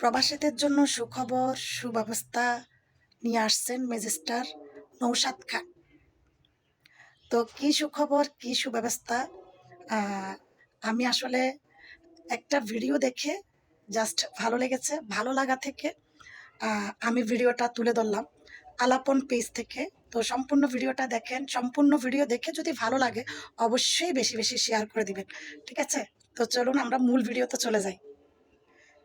প্রবাসীদের জন্য সুখবর, সুব্যবস্থা নিয়ে আসছেন ম্যাজিস্টার নৌসাদ খান। তো কি সুখবর, কি সুব্যবস্থা? আমি আসলে একটা ভিডিও দেখে জাস্ট ভালো লেগেছে, ভালো লাগা থেকে আমি ভিডিওটা তুলে ধরলাম আলাপন পেজ থেকে। তো সম্পূর্ণ ভিডিওটা দেখেন, সম্পূর্ণ ভিডিও দেখে যদি ভালো লাগে, অবশ্যই বেশি বেশি শেয়ার করে দিবেন, ঠিক আছে? তো চলুন আমরা মূল ভিডিওতে চলে যাই।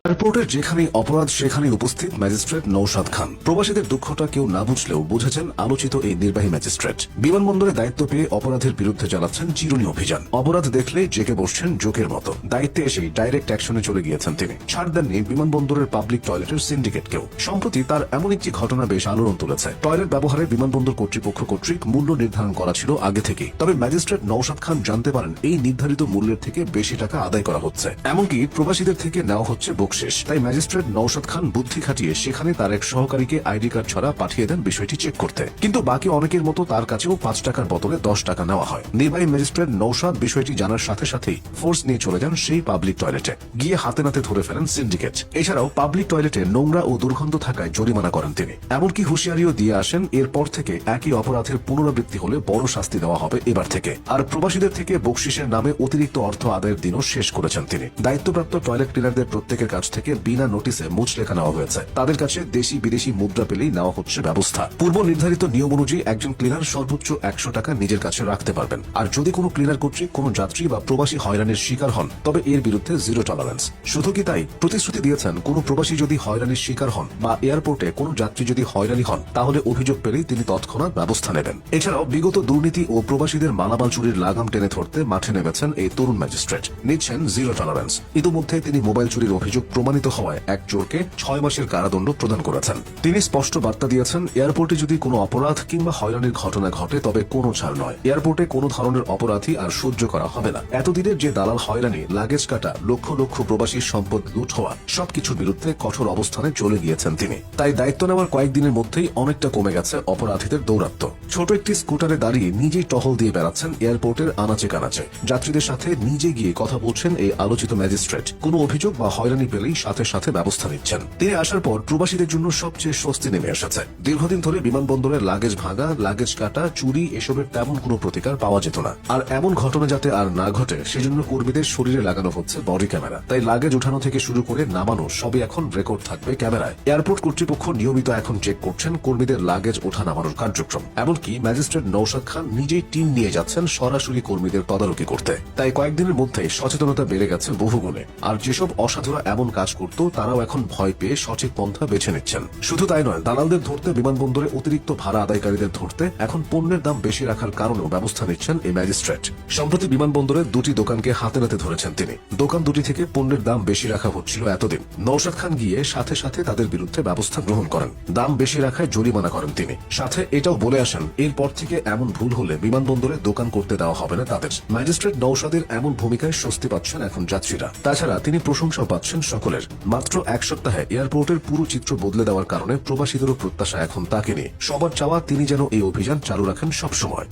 এয়ারপোর্টের যেখানেই অপরাধ, সেখানেই উপস্থিত ম্যাজিস্ট্রেট নৌশাদ খান। প্রবাসীদের দুঃখটা কেউ না বুঝলেও বুঝেছেন আলোচিত এই নির্বাহী ম্যাজিস্ট্রেট। বিমানবন্দরে দায়িত্ব পেয়ে অপরাধের বিরুদ্ধে চালাচ্ছেন চিরুনি অভিযান। অপরাধ দেখলে জেকে বসছেন জোকের মতো। দায়িত্বে এসেই ডাইরেক্ট অ্যাকশনে চলে গিয়েছেন তিনি। ছাড় দেননি বিমানবন্দরের পাবলিক টয়লেটের সিন্ডিকেটকেও সম্প্রতি তার এমন একটি ঘটনা বেশ আলোড়ন তুলেছে। টয়লেট ব্যবহারে বিমানবন্দর কর্তৃপক্ষ কর্তৃক মূল্য নির্ধারণ করা ছিল আগে থেকেই। তবে ম্যাজিস্ট্রেট নৌশাদ খান জানতে পারেন এই নির্ধারিত মূল্যের থেকে বেশি টাকা আদায় করা হচ্ছে। এমনকি প্রবাসীদের থেকে নেওয়া হচ্ছে বকশেষ তাই ম্যাজিস্ট্রেট নৌশাদ খান বুদ্ধি খাটিয়ে সেখানে তার এক সহকারীকে আইডি কার্ড ছাড়া পাঠিয়ে দেন বিষয়টি চেক করতে। কিন্তু বাকি অনেকের মতো তার কাছেও পাঁচ টাকার বদলে দশ টাকা নেওয়া হয়। নির্বাহী ম্যাজিস্ট্রেট নৌশাদ বিষয়টি জানার সাথে সাথেই ফোর্স নিয়ে চলে যান সেই পাবলিক টয়লেটে। গিয়ে হাতে নাতে ধরে ফেলেন সিন্ডিকেট। এছাড়াও পাবলিক টয়লেটে নোংরা ও দুর্গন্ধ থাকায় জরিমানা করেন তিনি। এমনকি হুঁশিয়ারিও দিয়ে আসেন, এরপর থেকে একই অপরাধের পুনরাবৃত্তি হলে বড় শাস্তি দেওয়া হবে এবার থেকে। আর প্রবাসীদের থেকে বকশিসের নামে অতিরিক্ত অর্থ আদায়ের দিনও শেষ করেছেন তিনি। দায়িত্বপ্রাপ্ত টয়লেট ক্লিনারদের প্রত্যেকের কাছ থেকে বিনা নোটিসে মুচ লেখা নেওয়া হয়েছে। তাদের কাছে দেশি বিদেশি মুদ্রা পেলেই নেওয়া হচ্ছে ব্যবস্থা। পূর্ব নির্ধারিত নিয়ম অনুযায়ী একজন ক্লিনার সর্বোচ্চ একশো টাকা নিজের কাছে রাখতে পারবেন। আর যদি কোনো ক্লিনার কর্তৃক কোনো যাত্রী বা প্রবাসী হয়রানির শিকার হন, তবে এর বিরুদ্ধে জিরো টলারেন্স শুধু কি তাই? প্রতিশ্রুতি দিয়েছেন, কোনো প্রবাসী যদি হয়রানির শিকার হন বা এয়ারপোর্টে কোনো যাত্রী যদি হয়রানি হন, তাহলে অভিযোগ পেলেই তিনি তৎক্ষণাৎ ব্যবস্থা নেবেন। এছাড়াও বিগত দুর্নীতি ও প্রবাসীদের মালামাল চুরির লাগাম টেনে ধরতে মাঠে নেমেছেন এই তরুণ ম্যাজিস্ট্রেট। নিচ্ছেন জিরো টলারেন্স ইতিমধ্যে তিনি মোবাইল চুরির অভিযোগ প্রমাণিত হওয়ায় এক চোরকে ছয় মাসের কারাদণ্ড প্রদান করেছেন। তিনি স্পষ্ট বার্তা দিয়েছেন, এয়ারপোর্টে যদি কোনো অপরাধ কিংবা হয়রানির ঘটনা ঘটে, তবে কোনো ছাড় নয়। এয়ারপোর্টে কোনো ধরনের অপরাধী আর সহ্য করা হবে না। এতদিনের যে দালাল হয়রানি, লাগেজ কাটা, লক্ষ লক্ষ প্রবাসীর সম্পদ লুট হওয়া, সবকিছুর বিরুদ্ধে কঠোর অবস্থানে চলে গিয়েছেন তিনি। তাই দায়িত্ব নেওয়ার কয়েকদিনের মধ্যেই অনেকটা কমে গেছে অপরাধীদের দৌরাত্ম ছোট একটি স্কুটারে দাঁড়িয়ে নিজেই টহল দিয়ে বেড়াচ্ছেন এয়ারপোর্টের আনাচে কানাচে। যাত্রীদের সাথে নিজে গিয়ে কথা বলছেন এই আলোচিত ম্যাজিস্ট্রেট। কোনো অভিযোগ বা হয়রানি পেলেই সাথে সাথে ব্যবস্থা নিচ্ছেন। তিনি আসার পর প্রবাসীদের জন্য সবচেয়ে স্বস্তি নেমে এসেছে। দীর্ঘদিন ধরে বিমানবন্দরে লাগেজ ভাঙা, লাগেজ কাটা, চুরি এসবের তেমন কোনো প্রতিকার পাওয়া যেত না। আর এমন ঘটনা যাতে আর না ঘটে, সেজন্য কর্মীদের শরীরে লাগানো হচ্ছে বডি ক্যামেরা তাই লাগেজ উঠানো থেকে শুরু করে নামানো সবই এখন রেকর্ড থাকবে ক্যামেরায়। এয়ারপোর্ট কর্তৃপক্ষ নিয়মিত এখন চেক করছেন কর্মীদের লাগেজ ওঠা নামানোর কার্যক্রম। এমনকি ম্যাজিস্ট্রেট নৌশাদ খান নিজেই টিম নিয়ে যাচ্ছেন সরাসরি কর্মীদের তদারকি করতে। তাই কয়েকদিনের মধ্যেই সচেতনতা বেড়ে গেছে বহুগুণে। আর যেসব অসাধুরা এমন কাজ করত, তারাও এখন ভয় পেয়ে সঠিক পন্থা বেছে নিচ্ছেন। শুধু তাই নয়, দালালদের ধরতে, বিমানবন্দরে অতিরিক্ত ভাড়া আদায়কারীদের ধরতে এখন পণ্যের দাম বেশি রাখার কারণেও ব্যবস্থা নিচ্ছেন এই ম্যাজিস্ট্রেট। সম্প্রতি বিমানবন্দরে দুটি দোকানকে হাতে নাতে ধরেছেন তিনি। দোকান দুটি থেকে পণ্যের দাম বেশি রাখা হচ্ছিল এতদিন। নৌশাদ খান গিয়ে সাথে সাথে তাদের বিরুদ্ধে ব্যবস্থা গ্রহণ করেন। দাম বেশি রাখায় জরিমানা করেন তিনি। সাথে এটাও বলে আসেন, এরপর থেকে এমন ভুল হলে বিমানবন্দরে দোকান করতে দেওয়া হবে না তাদের। ম্যাজিস্ট্রেট নৌশাদের এমন ভূমিকায় স্বস্তি পাচ্ছেন এখন যাত্রীরা। তাছাড়া তিনি প্রশংসাও পাচ্ছেন সকলের। মাত্র এক সপ্তাহে এয়ারপোর্টের পুরো চিত্র বদলে দেওয়ার কারণে প্রবাসীদেরও প্রত্যাশা এখন তাকে নিয়ে। সবার চাওয়া তিনি যেন এই অভিযান চালু রাখেন সবসময়।